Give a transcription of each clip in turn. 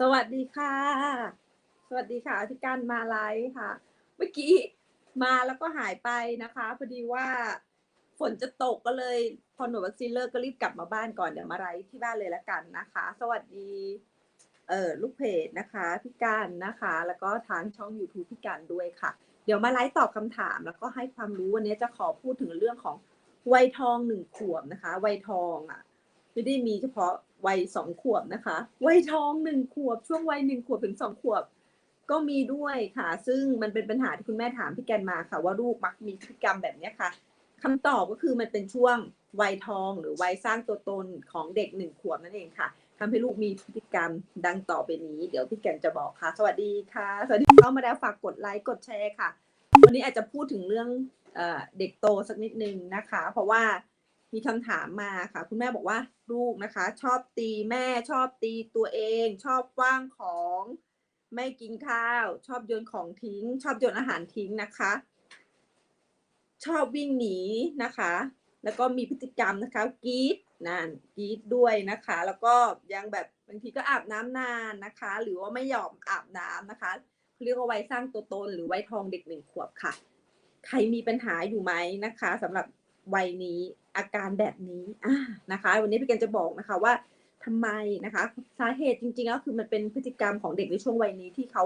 สวัสดีค่ะ สวัสดีค่ะพี่การมาไลฟ์ค่ะ เมื่อกี้มาแล้วก็หายไปนะคะพอดีว่าฝนจะตกก็เลย พอหน่วยวัคซีนเลิกก็รีบกลับมาบ้านก่อนเดี๋ยวมาไลฟ์ที่บ้านเลยละกันนะคะ สวัสดีเอ่อลูกเพจนะคะพี่การนะคะ แล้วก็ทางช่อง YouTube พี่การด้วยค่ะ เดี๋ยวมาไลฟ์ตอบคำถาม แล้วก็ให้ความรู้วันนี้จะขอพูดถึงเรื่องของ วัยทองหนึ่งขวบนะคะ วัยทองอะไม่ได้มีเฉพาะวัยสองขวบนะคะ วัยทองหนึ่งขวบ ช่วงวัยหนึ่งขวบถึงสองขวบ ก็มีด้วยค่ะ ซึ่งมันเป็นปัญหาที่คุณแม่ถามพี่แกนมาค่ะ ว่าลูกมักมีพฤติกรรมแบบนี้ค่ะคำตอบก็คือมันเป็นช่วงวัยทองหรือวัยสร้างตัวตนของเด็กหนึ่งขวบนั่นเองค่ะทำให้ลูกมีพฤติกรรมดังต่อไปนี้ เดี๋ยวพี่แกนจะบอกค่ะ สวัสดีค่ะ สวัสดีเข้ามาแล้วฝากกดไลค์กดแชร์ค่ะ วันนี้อาจจะพูดถึงเรื่อง เด็กโตสักนิดนึงนะคะ เพราะว่ามีคำถามมาค่ะ คุณแม่บอกว่าลูกนะคะ ชอบตีแม่ชอบตีตัวเอง ชอบว้างของ ไม่กินข้าว ชอบโยนของทิ้ง ชอบโยนอาหารทิ้งนะคะ ชอบวิ่งหนีนะคะ แล้วก็มีพฤติกรรมนะคะกรีดนั่นกรีดด้วยนะคะ แล้วก็ยังแบบบางทีก็อาบน้ำนานนะคะ หรือว่าไม่ยอมอาบน้ำนะคะเรียกว่าไวัยสร้างตัวตนหรือไวัยทองเด็กหนึ่งขวบค่ะ ใครมีปัญหาอยู่ไหมนะคะสำหรับวัยนี้อาการแบบนี้อ่านะคะ วันนี้พี่แกนจะบอกนะคะว่าทำไมนะคะสาเหตุจริงๆแล้วคือมันเป็นพฤติกรรมของเด็กในช่วงวัยนี้ที่เขา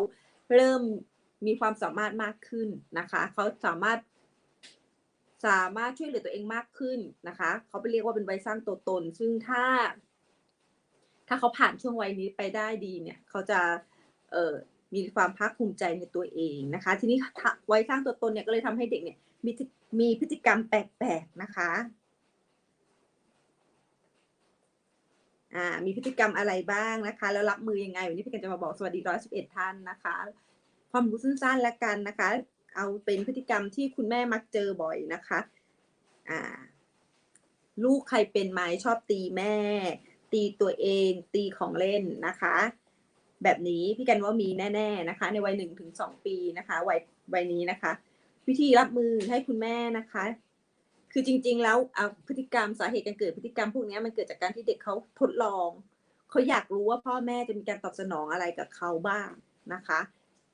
เริ่มมีความสามารถมากขึ้นนะคะเขาสามารถสามารถช่วยเหลือตัวเองมากขึ้นนะคะเขาไปเรียกว่าเป็นวัยสร้างตัวตน ซึ่งถ้า ถ้าเขาผ่านช่วงวัยนี้ไปได้ดีเนี่ย เขาจะเออ มีความภาคภูมิใจในตัวเองนะคะ ทีนี้ถ้าวัยสร้างตัวตนเนี่ยก็เลยทำให้เด็กเนี่ยมีมีพฤติกรรมแปลกๆนะคะอ่ามีพฤติกรรมอะไรบ้างนะคะ แล้วรับมือยังไงวันนี้พี่กันจะมาบอกสวัสดีร้อยสิบเอ็ดท่านนะคะความรู้สั้นๆแล้วกันนะคะ เอาเป็นพฤติกรรมที่คุณแม่มักเจอบ่อยนะคะอ่าลูกใครเป็นไหมชอบตีแม่ ตีตัวเอง ตีของเล่นนะคะ แบบนี้พี่กันว่ามีแน่ ๆนะคะ ในวัยหนึ่งถึงสองปีนะคะวัยวัยนี้นะคะ วิธีรับมือให้คุณแม่นะคะ คือจริง ๆ แล้วพฤติกรรมสาเหตุการเกิดพฤติกรรมพวกนี้มันเกิดจากการที่เด็กเขาทดลองเขาอยากรู้ว่าพ่อแม่จะมีการตอบสนองอะไรกับเขาบ้างนะคะ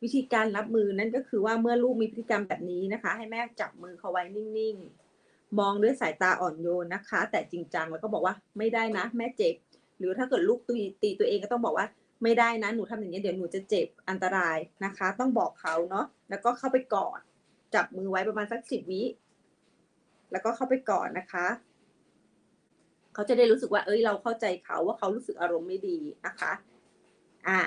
วิธีการรับมือนั่นก็คือว่าเมื่อลูกมีพฤติกรรมแบบนี้นะคะ ให้แม่จับมือเขาไว้นิ่งๆ มองด้วยสายตาอ่อนโยนนะคะ แต่จริงจังแล้วก็บอกว่าไม่ได้นะ แม่เจ็บ หรือถ้าเกิดลูกตีตีตัวเองก็ต้องบอกว่า ไม่ได้นะหนูทำอย่างนี้เดี๋ยวหนูจะเจ็บอันตรายนะคะ ต้องบอกเขาเนาะแล้วก็เข้าไปกอดจับมือไว้ประมาณสักสิบวิแล้วก็เข้าไปกอดนะคะเขาจะได้รู้สึกว่า เอ้ย เราเข้าใจเขาว่าเขารู้สึกอารมณ์ไม่ดีนะคะ อ่า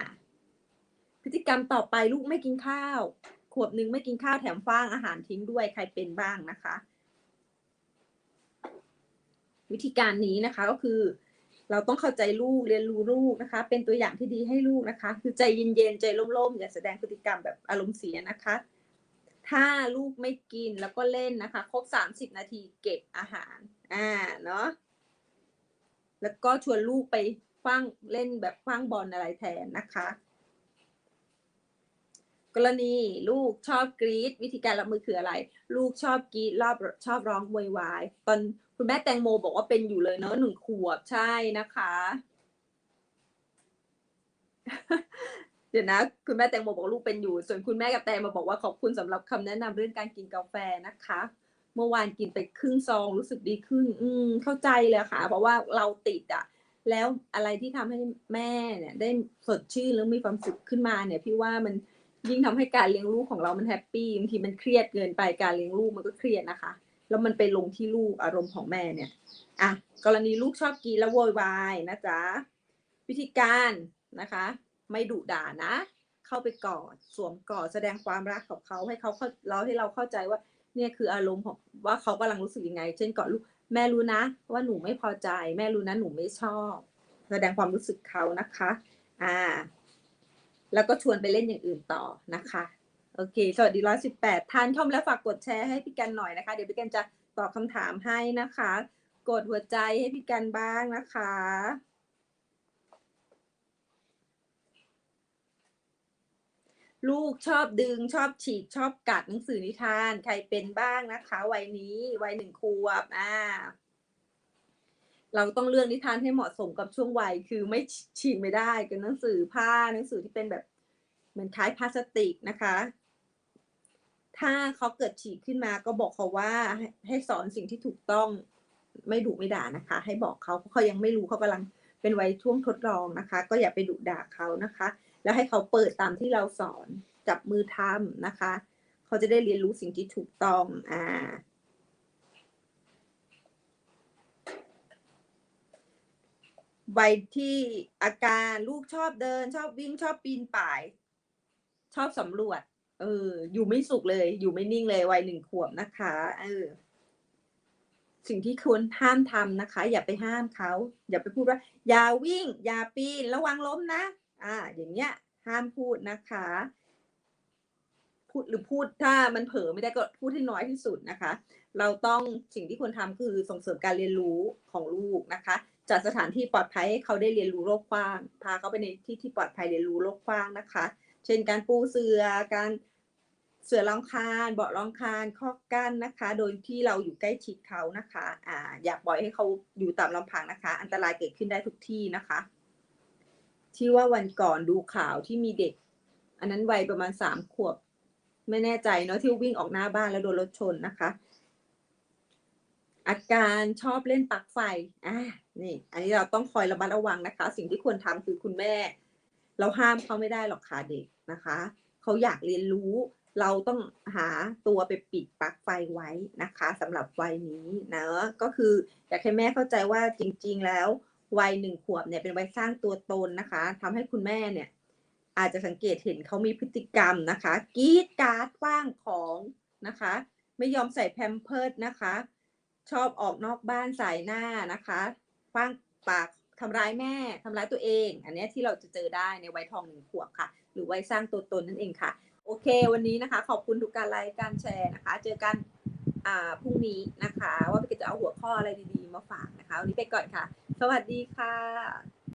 พฤติกรรมต่อไปลูกไม่กินข้าว ขวบหนึ่งไม่กินข้าวแถมฟ้างอาหารทิ้งด้วยใครเป็นบ้างนะคะ วิธีการนี้นะคะก็คือ เราต้องเข้าใจลูกเรียนรู้ลูกนะคะ เป็นตัวอย่างที่ดีให้ลูกนะคะ คือใจเย็นๆใจร่มๆอย่าแสดงพฤติกรรมแบบอารมณ์เสียนะคะ ถ้าลูกไม่กินแล้วก็เล่นนะคะ ครบสามสิบนาทีเก็บอาหารอ่าเนาะแล้วก็ชวนลูกไปคว้างเล่นแบบคว้างบอลอะไรแทนนะคะ กรณีลูกชอบกรีดวิธีการรับมือคืออะไร ลูกชอบกรีดรอบชอบร้องโวยวายตอน คุณแม่แตงโมบอกว่าเป็นอยู่เลยเนาะหนึ่งขวบใช่นะคะ เดี๋ยวนะ คุณแม่แตงโมบอกลูกเป็นอยู่ ส่วนคุณแม่กับแตงมาบอกว่าขอบคุณสำหรับคำแนะนำเรื่องการกินกาแฟนะคะ เมื่อวานกินไปครึ่งซองรู้สึกดีขึ้น อืม เข้าใจเลยค่ะ เพราะว่าเราติดอะแล้วอะไรที่ทำให้แม่เนี่ย ได้สดชื่นแล้วมีความสุขขึ้นมาเนี่ย พี่ว่ามันยิ่งทำให้การเลี้ยงลูกของเรามันแฮปปี้บางทีมันเครียดเกินไปการเลี้ยงลูกมันก็เครียดนะคะ แล้วมันไปลงที่ลูกอารมณ์ของแม่เนี่ยอะกรณีลูกชอบกินแล้วโวยวายนะจ๊ะวิธีการนะคะ ไม่ดุด่านะ เข้าไปกอดสวมกอดแสดงความรักกับเขาให้เขาเข้าเราให้เราเข้าใจว่าเนี่ยคืออารมณ์ของว่าเขากำลังรู้สึกยังไง เช่นกอดลูกแม่รู้นะ ว่าหนูไม่พอใจ แม่รู้นะหนูไม่ชอบ แสดงความรู้สึกเขานะคะ อ่า แล้วก็ชวนไปเล่นอย่างอื่นต่อนะคะ โอเค สวัสดีร้อยสิบแปดท่านชมแล้วฝากกดแชร์ให้พี่กันหน่อยนะคะ เดี๋ยวพี่กันจะตอบคำถามให้นะคะ กดหัวใจให้พี่กันบ้างนะคะ ลูกชอบดึงชอบฉีกชอบกัดหนังสือนิทาน ใครเป็นบ้างนะคะ วัยนี้วัยหนึ่งขวบอ่าเราต้องเลือกนิทานให้เหมาะสมกับช่วงวัย คือไม่ฉีกไม่ได้กับหนังสือผ้าหนังสือที่เป็นแบบเหมือนคล้ายพลาสติกนะคะ ถ้าเขาเกิดฉีกขึ้นมาก็บอกเขาว่าให้ให้สอนสิ่งที่ถูกต้องไม่ดุไม่ด่านะคะ ให้บอกเขาเพราะเขายังไม่รู้เขากำลังเป็นวัยช่วงทดลองนะคะ ก็อย่าไปดุด่าเขานะคะ แล้วให้เขาเปิดตามที่เราสอนจับมือทำนะคะ เขาจะได้เรียนรู้สิ่งที่ถูกต้องอ่าวัยที่อาการลูกชอบเดิน ชอบวิ่งชอบปีนป่าย ชอบสำรวจ เออ อยู่ไม่สุขเลย อยู่ไม่นิ่งเลยวัยหนึ่งขวบนะคะ เออ สิ่งที่ควรห้ามทำนะคะ อย่าไปห้ามเขาอย่าไปพูดว่า อย่าวิ่ง อย่าปีนระวังล้มนะ อ่า อย่างเงี้ย ห้ามพูดนะคะ พูดหรือพูดถ้ามันเผลอไม่ได้ก็พูดให้น้อยที่สุดนะคะ เราต้องสิ่งที่ควรทำคือส่งเสริมการเรียนรู้ของลูกนะคะจัดสถานที่ปลอดภัยให้เขาได้เรียนรู้โลกกว้าง พาเขาไปในที่ที่ปลอดภัยเรียนรู้โลกกว้างนะคะ เช่นการปูเสือการเสือรองคานเบาะรองคานคอกกั้นนะคะ โดยที่เราอยู่ใกล้ชิดเขานะคะอ่าอย่าปล่อยให้เขาอยู่ตามลำพังนะคะ อันตรายเกิดขึ้นได้ทุกที่นะคะ ที่ว่าวันก่อนดูข่าวที่มีเด็ก อันนั้นวัยประมาณสามขวบ ไม่แน่ใจเนาะที่วิ่งออกหน้าบ้านแล้วโดนรถชนนะคะ อาการชอบเล่นปลั๊กไฟอ่านี่ อันนี้เราต้องคอยระมัดระวังนะคะ สิ่งที่ควรทำคือคุณแม่ เราห้ามเขาไม่ได้หรอกค่ะเด็ก นะคะ เขาอยากเรียนรู้ เราต้องหาตัวไปปิดปลั๊กไฟไว้นะคะสำหรับวัยนี้นะก็คืออยากให้แม่เข้าใจว่าจริง ๆ แล้ววัยหนึ่งขวบเนี่ยเป็นวัยสร้างตัวตนนะคะทำให้คุณแม่เนี่ย อาจจะสังเกตเห็นเขามีพฤติกรรมนะคะกีดการ์ดว่างของนะคะ ไม่ยอมใส่แพมเพิร์ดนะคะ ชอบออกนอกบ้านสายหน้านะคะคว้างปาก ทำร้ายแม่ทำร้ายตัวเอง อันนี้ที่เราจะเจอได้ในวัยทองหนึ่งขวบค่ะ หรือวัยสร้างตัวตนนั่นเองค่ะ โอเค วันนี้นะคะ ขอบคุณทุกการไลค์การแชร์นะคะ เจอกันอ่าพรุ่งนี้นะคะ ว่าพี่จะเอาหัวข้ออะไรดีๆมาฝากนะคะ วันนี้ไปก่อนค่ะ สวัสดีค่ะ